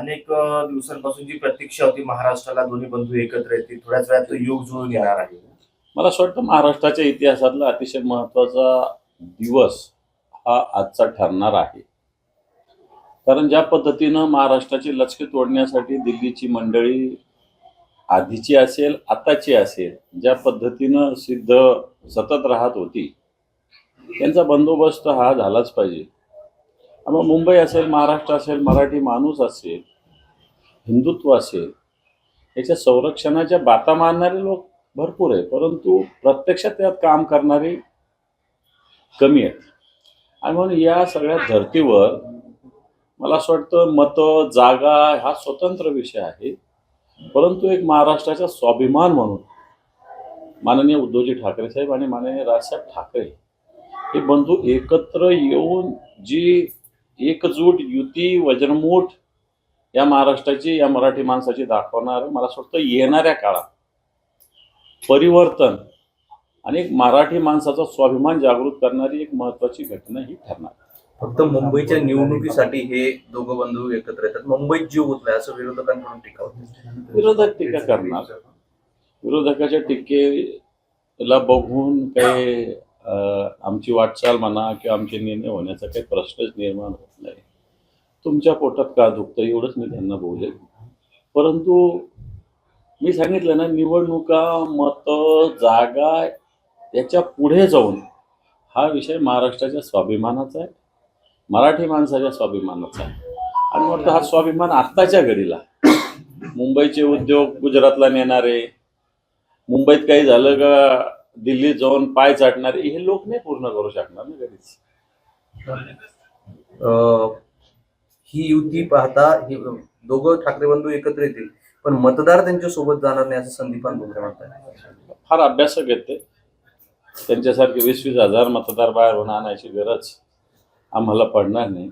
अनेक दिवसांपासून जी प्रतीक्षा होती महाराष्ट्राला दोन्ही बंधू एकत्र येतील. थोड्याच वेळात योग युग जुळून येणार आहे. मला असं वाटतं महाराष्ट्राच्या इतिहासातला अतिशय महत्त्वाचा दिवस हा आजचा ठरणार आहे. कारण ज्या पद्धतीनं महाराष्ट्राची लचके तोडण्यासाठी दिल्लीची मंडळी आधीची असेल आताची असेल ज्या पद्धतीनं सिद्ध सतत राहत होती त्यांचा बंदोबस्त हा झालाच पाहिजे. मग मुंबई असेल महाराष्ट्र असेल मराठी माणूस असेल हिंदुत्व असेल याच्या संरक्षणाच्या बाता मारणारे लोक भरपूर आहे परंतु प्रत्यक्षात त्यात काम करणारे कमी आहेत. आणि म्हणून या सगळ्या धर्तीवर मला असं वाटतं मतं जागा हा स्वतंत्र विषय आहे. परंतु एक महाराष्ट्राचा स्वाभिमान म्हणून माननीय उद्धवजी ठाकरे साहेब आणि माननीय राजसाहेब ठाकरे हे बंधू एकत्र येऊन जी एकजूट युती वज्रमूठ या महाराष्ट्राची या मराठी माणसाची दाखवणार मला असं वाटतं येणाऱ्या काळात परिवर्तन आणि एक मराठी माणसाचा स्वाभिमान जागृत करणारी एक महत्वाची घटना ही ठरणार. फक्त मुंबईच्या निवडणुकीसाठी हे दोघं बंधू एकत्र येतात. मुंबईत जीव गुतलाय असं विरोधकांकडून टीका होते. विरोधक टीका करणार. विरोधकाच्या टीकेला बघून काही आमची वाटचाल म्हणा किंवा आमचे निर्णय होण्याचा काही प्रश्नच निर्माण होत नाही. तुमच्या पोटात का दुखतं एवढंच मी त्यांना बोलेल. परंतु मी सांगितलं ना निवडणुका मतं जागा याच्यापुढे जाऊन हा विषय महाराष्ट्राच्या स्वाभिमानाचा आहे. मराठी माणसाच्या स्वाभिमानाचा आहे. आणि वाटतं हा स्वाभिमान आत्ताच्या घडीला. मुंबईचे उद्योग गुजरातला नेणारे मुंबईत काही झालं का दिल्लीत जाऊन पाय चाटणारे हे लोक नाही पूर्ण करू शकणार ना कधीच ही युती पाहता ही दोघं ठाकरे बंधू एकत्र येतील. पण मतदार त्यांच्यासोबत जाणार नाही असं संदीपान भुमरे म्हणतात फार अभ्यासक आहेत ते. त्यांच्यासारखे वीस वीस हजार मतदार बाहेर होऊन आणायची गरज आम्हाला पडणार नाही.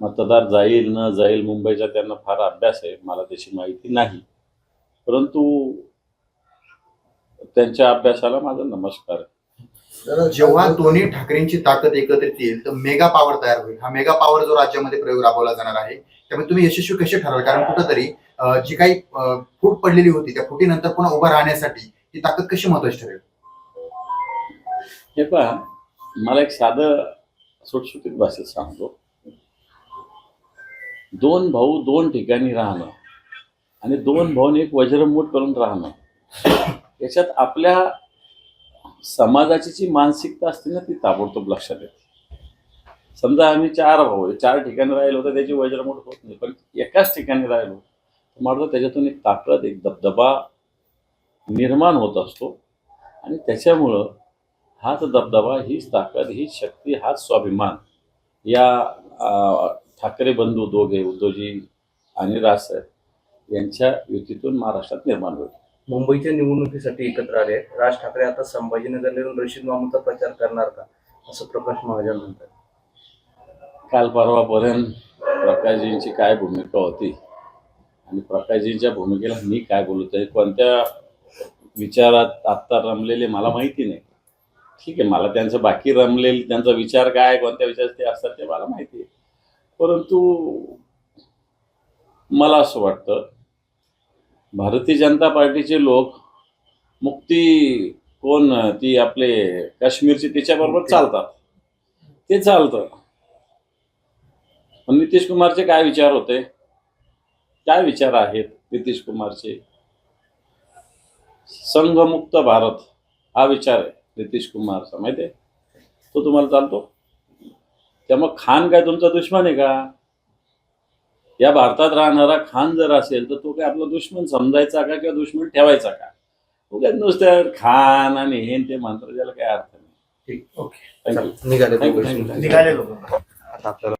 मतदार जाईल न जाईल मुंबईचा त्यांना फार अभ्यास आहे मला त्याची माहिती नाही. परंतु त्यांच्या अभ्यासाला माझा नमस्कार आहे. जेव्हा दोन्ही ठाकरेंची ताकद एकत्रित येईल तर मेगा पॉवर तयार होईल. हा मेगा पॉवर जो राज्यामध्ये प्रयोग राबवला जाणार आहे त्यामुळे तुम्ही यशस्वी कसे ठरवाल कारण कुठंतरी जी काही फूट पडलेली होती त्या फुटीनंतर पुन्हा उभं राहण्यासाठी ती ताकद कशी महत्वाची ठरेल? हे पहा मला एक साधं सुटसुटीत भाषेत सांगतो. दोन भाऊ दोन ठिकाणी राहणं आणि दोन भाऊने एक वज्रमूठ करून राहणं याच्यात आपल्या समाजाची जी मानसिकता असते ना ती ताबडतोब लक्षात येते. समजा आम्ही चार भाऊ आहे चार ठिकाणी राहिलो तर त्याची वज्रमूठ होत नाही पण एकाच ठिकाणी राहिलो तर मात्र त्याच्यातून एक ताकद एक दबदबा निर्माण होत असतो. आणि त्याच्यामुळं हाच दबदबा हीच ताकद हीच शक्ती हाच स्वाभिमान या ठाकरे बंधू दोघे उद्धवजी आणि रासाहेब यांच्या युतीतून महाराष्ट्रात निर्माण होईल. मुंबईच्या निवडणुकीसाठी एकत्र आले राज ठाकरे आता संभाजीनगरवरून रशीद मामूचा प्रचार करणार का? असं प्रकाश महाजन म्हणतात. काल परवापर्यंत प्रकाशजींची काय भूमिका होती आणि प्रकाशजींच्या भूमिकेला मी काय बोलत आहे कोणत्या विचारात आत्ता रमलेले मला माहिती नाही. ठीक आहे मला त्यांचं बाकी रमलेले त्यांचा विचार काय कोणत्या विचार ते असतात ते मला माहिती आहे. परंतु मला असं वाटतं भारतीय जनता पार्टीचे लोक मुक्ती कोण ती आपले काश्मीरची तिच्याबरोबर चालतात. ते चालतं. पण नितीश कुमारचे काय विचार होते? काय विचार आहेत नितीश कुमारचे? संघमुक्त भारत हा विचार आहे नितीश कुमारचा. माहिती आहे? तो तुम्हाला चालतो? त्यामुळे खान काय तुमचा दुश्मन आहे का? या भारतात राहणारा खान जर असेल तर तो काय आपला दुश्मन समजायचा का किंवा दुश्मन ठेवायचा का? उगाच नुसतं खान आणि हे ते मंत्र त्याला काय अर्थ नाही. ठीक ओके. थँक्यू निघाले. निघाले आता आपल्याला